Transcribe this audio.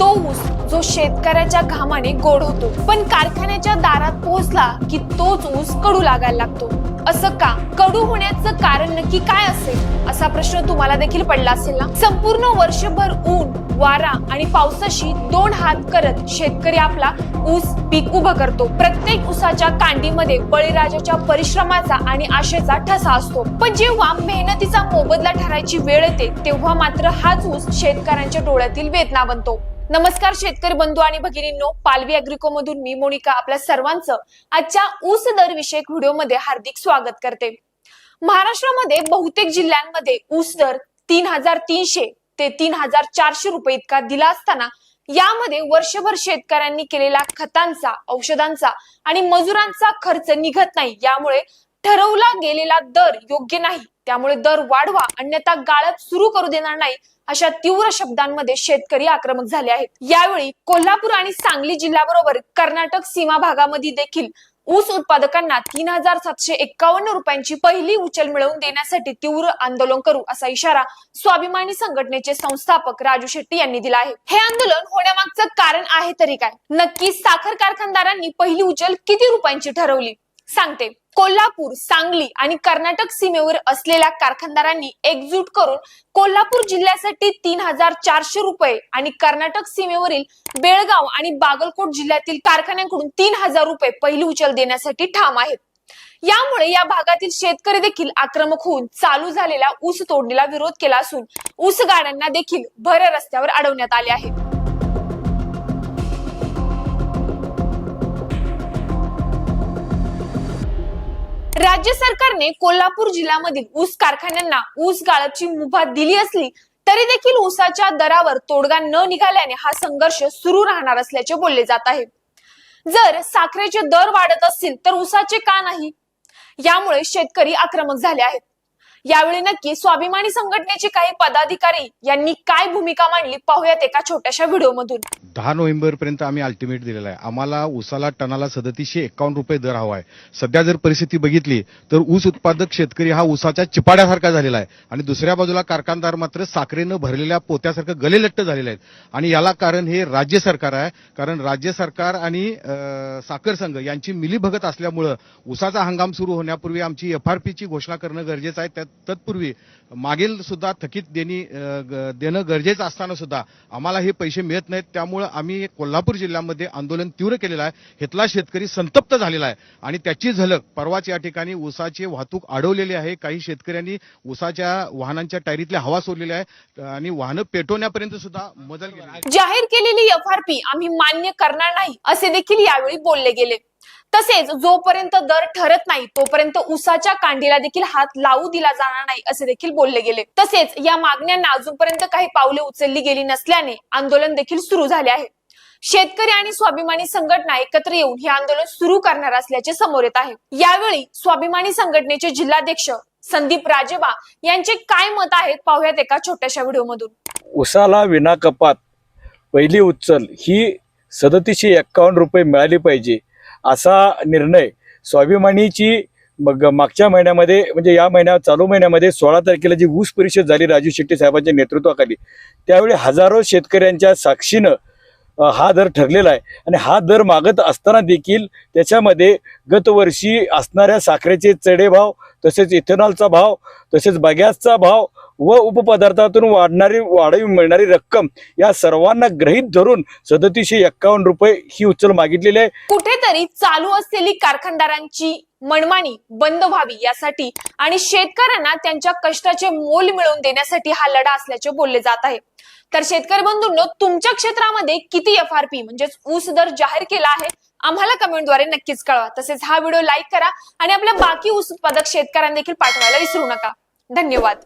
तो ऊस जो शेतकऱ्याच्या घामाने गोड होतो. पण कारखान्याच्या दारात पोहोचला की तोच ऊस कडू लागायला लागतो. असं का? कडू होण्याचं कारण नक्की काय असेल? असा प्रश्न तुम्हाला देखील पडला असेल ना? संपूर्ण वर्षभर ऊन वारा आणि पावसाशी दोन हात करत शेतकरी आपला ऊस पीक उभं करतो. प्रत्येक ऊसाच्या कांडीमध्ये बळीराजाच्या परिश्रमाचा आणि आशेचा ठसा असतो. पण जेव्हा मेहनतीचा मोबदला ठरायची वेळ येते तेव्हा मात्र हाच ऊस शेतकऱ्यांच्या डोळ्यातील वेदना बनतो. नमस्कार शेतकरी बंधू आणि भगिनींनो पालवी अॅग्रिको मधून मी मोनिका आपल्या सर्वांचं आजच्या ऊस दर विषयक व्हिडिओमध्ये हार्दिक स्वागत करते. महाराष्ट्रामध्ये बहुतेक जिल्ह्यांमध्ये ऊस दर तीन हजार तीनशे ते तीन हजार चारशे रुपये इतका दिला असताना यामध्ये वर्षभर शेतकऱ्यांनी केलेला खतांचा औषधांचा आणि मजुरांचा खर्च निघत नाही. यामुळे ठरवला गेलेला दर योग्य नाही त्यामुळे दर वाढवा अन्यथा गाळप सुरू करू देणार नाही अशा तीव्र शब्दांमध्ये शेतकरी आक्रमक झाले आहेत. यावेळी कोल्हापूर आणि सांगली जिल्ह्याबरोबर कर्नाटक सीमा भागामध्ये देखील ऊस उत्पादकांना तीन हजार सातशे एक्कावन्न रुपयांची पहिली उचल मिळवून देण्यासाठी तीव्र आंदोलन करू असा इशारा स्वाभिमानी संघटनेचे संस्थापक राजू शेट्टी यांनी दिला आहे. हे आंदोलन होण्यामागचं कारण आहे तरी काय? नक्की साखर कारखानदारांनी पहिली उचल किती रुपयांची ठरवली? सांगते. कोल्हापूर सांगली आणि कर्नाटक सीमेवर असलेल्या कारखानदारांनी एकजूट करून कोल्हापूर जिल्ह्यासाठी तीन हजार चारशे रुपये आणि कर्नाटक सीमेवरील बेळगाव आणि बागलकोट जिल्ह्यातील कारखान्यांकडून तीन हजार रुपये पहिली उचल देण्यासाठी ठाम आहेत. यामुळे या भागातील शेतकरी देखील आक्रमक होऊन चालू झालेल्या ऊस तोडणीला विरोध केला असून ऊस गाड्यांना देखील भर रस्त्यावर अडवण्यात आले आहे. राज्य सरकारने कोल्हापूर जिल्ह्यामधील ऊस कारखान्यांना ऊस गाळपची मुभा दिली असली तरी देखील ऊसाच्या दरावर तोडगा न निघाल्याने हा संघर्ष सुरू राहणार असल्याचे बोलले जात आहे. जर साखरेचे दर वाढत असतील तर ऊसाचे का नाही? यामुळे शेतकरी आक्रमक झाले आहेत. यावेळी नक्की स्वाभिमानी संघटनेचे काही पदाधिकारी यांनी काय भूमिका मांडली पाहूयात एका छोट्याशा व्हिडिओमधून. दहा नोव्हेंबर पर्यंत आम्ही अल्टिमेट दिलेला आहे. आम्हाला ऊसाला टनाला सदतीसशे एकावन्न रुपये दर हवा आहे. सध्या जर परिस्थिती बघितली तर ऊस उत्पादक शेतकरी हा ऊसाच्या चिपाड्यासारखा झालेला आहे. आणि दुसऱ्या बाजूला कारखानदार मात्र साखरेनं भरलेल्या पोत्यासारखं गलेलट्ट झालेले आहेत आणि याला कारण हे राज्य सरकार आहे. कारण राज्य सरकार आणि साखर संघ यांची मिलीभगत असल्यामुळं ऊसाचा हंगाम सुरू होण्यापूर्वी आमची एफ आर पीची घोषणा करणं गरजेचं आहे. त्यात तत्पूर्वी मागील सुद्धा थकीत देणी देणं गरजेचं असताना सुद्धा आम्हाला हे पैसे मिळत नाहीत. त्यामुळं आम्ही कोल्हापूर जिल्ह्यामध्ये आंदोलन तीव्र केलेलं आहे. हेतला शेतकरी संतप्त झालेला आहे. आणि त्याची झलक परवाच या ठिकाणी ऊसाची वाहतूक अडवलेली आहे. काही शेतकऱ्यांनी ऊसाच्या वाहनांच्या टायरीतल्या हवा सोडलेली आहे. आणि वाहनं पेटवण्यापर्यंत सुद्धा मजल जाहीर केलेली एफआरपी आम्ही मान्य करणार नाही असे देखील यावेळी बोलले गेले. तसेच जोपर्यंत दर ठरत नाही तोपर्यंत उसाच्या कांडीला देखील हात लावू दिला जाणार नाही असे देखील बोलले गेले. तसेच या मागण्यांना अजूनपर्यंत काही पावले उचलली गेली नसल्याने आंदोलन देखील सुरू झाले आहे. शेतकरी आणि स्वाभिमानी संघटना एकत्र येऊन हे आंदोलन सुरू करणार असल्याचे समोर येत आहे. यावेळी स्वाभिमानी संघटनेचे जिल्हाध्यक्ष संदीप राजेबा यांचे काय मत आहेत पाहूयात एका छोट्याशा व्हिडिओमधून. उसाला विना कपात पहिली उचल ही सदतीसशे एक्कावन्न रुपये मिळाली पाहिजे. असा निर्णय स्वाभिमानीची मग मागच्या महिन्यामध्ये म्हणजे या महिन्या चालू महिन्यामध्ये सोळा तारखेला जी ऊस परिषद झाली राजू शेट्टी साहेबांच्या नेतृत्वाखाली त्यावेळी हजारो शेतकऱ्यांच्या साक्षीनं हा दर ठरलेला आहे. आणि हा दर मागत असताना देखील त्याच्यामध्ये गतवर्षी असणाऱ्या साखरेचे चढे भाव तसेच इथेनॉलचा भाव तसेच बगॅसचा भाव व उपपदार्थातून वाढणारी वाढवी मिळणारी रक्कम या सर्वांना ग्रहित धरून सदतीसशे एक्कावन्न रुपये ही उचल मागितलेली आहे. कुठेतरी चालू असलेली कारखानदारांची मनमानी बंद व्हावी यासाठी आणि शेतकऱ्यांना त्यांच्या कष्टाचे मोल मिळवून देण्यासाठी हा लढा असल्याचे बोलले जात आहे. तर शेतकरी बंधूंनो तुमच्या क्षेत्रामध्ये किती एफ आर पी म्हणजेच ऊस दर जाहीर केला आहे आम्हाला कमेंटद्वारे नक्कीच कळवा. तसेच हा व्हिडिओ लाईक करा आणि आपल्या बाकी ऊस उत्पादक शेतकऱ्यांना देखील पाठवायला विसरू नका. धन्यवाद.